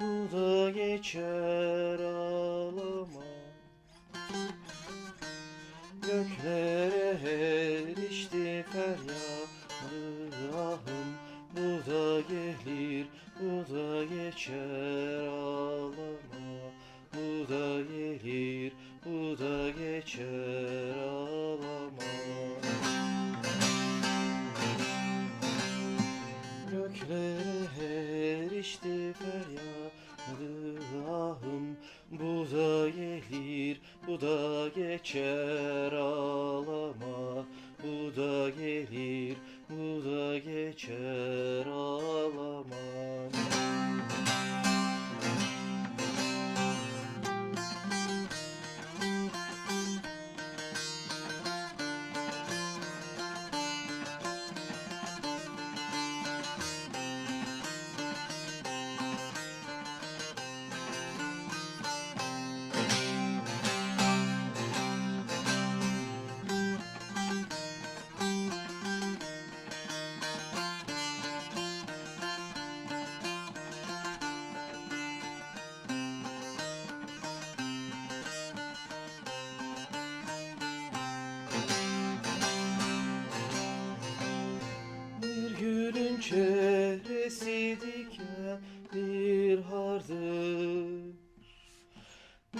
Bu da geçer ağlama. Göklere erişti feryadahım Bu da gelir, bu da geçer ağlama. Bu da gelir, bu da geçer. Şehre erişti feryadı ahım Bu da gelir bu da geçer ah. Gülün çehresi diken bir hardır.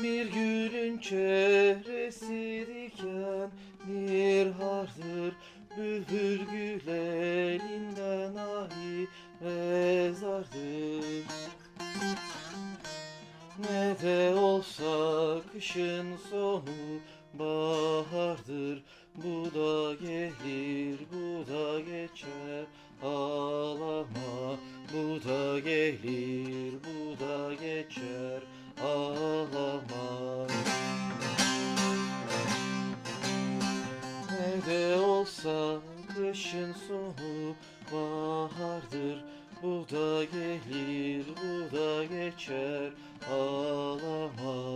Bir gülün çehresi diken bir hardır. Bülbül gül elinden ahi rezardır. Ne de olsa kışın sonu bahardır Yoksa kışın sonu bahardır. Bu da gelir bu da geçer. Ağlama.